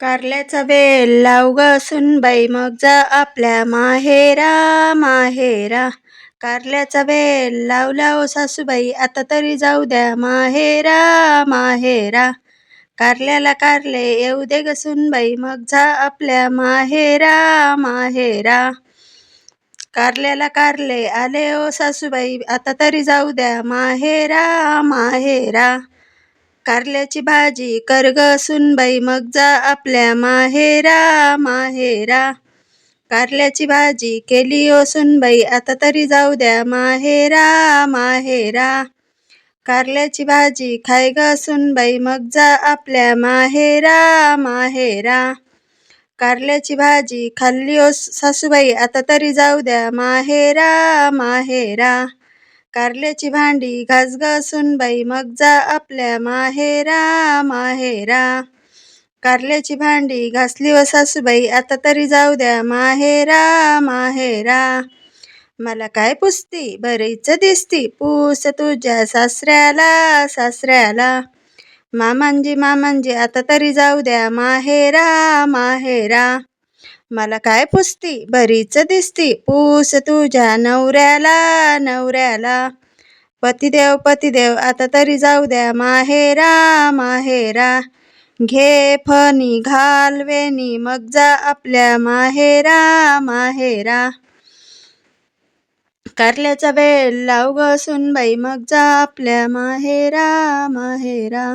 कारल्याचा वेल लाव ग सुनबाई मग जा आपल्या माहेरा माहेरा. कारल्याचा वेल लावला ओ सासूबाई आता तरी जाऊ द्या माहेरा माहेरा. कारल्याला कारले येऊ दे ग सुनबाई मग जा आपल्या माहेरा माहेरा. कारल्याला कारले आले ओ सासूबाई आता तरी जाऊ द्या माहेरा माहेरा. कारल्याची भाजी कर ग सुनबाई मग जा आपल्या माहेरा माहेरा. कारल्याची भाजी केली ओ सुनबाई आता तरी जाऊ द्या माहेरा माहेरा. कारल्याची भाजी खाय ग सुनबाई मग जा आपल्या माहेरा माहेरा. कारल्याची भाजी खाल्ली ओ सासूबाई आता तरी जाऊ द्या माहेरा माहेरा. कारल्याची भांडी घास ग सुनबाई मग जा आपल्या माहेरा माहेरा. कारल्याची भांडी घासली व सासूबाई आता तरी जाऊ द्या माहेरा माहेरा. मला काय पुसती? बरीच दिसती. पूस तुझ्या सासऱ्याला सासऱ्याला. मामांजी मामांजी आता तरी जाऊ द्या माहेरा माहेरा. मला काय पुसती? बरीच दिसती. पूस तुझ्या नवऱ्याला नवऱ्याला. पतिदेव पतिदेव आता तरी जाऊ द्या. माहेरा माहेरा. घे फणी घाल वेणी. मग जा आपल्या माहेरा माहेरा. कारल्याचा वेल लाव ग सुनबाई. मग जा आपल्या माहेरा माहेरा.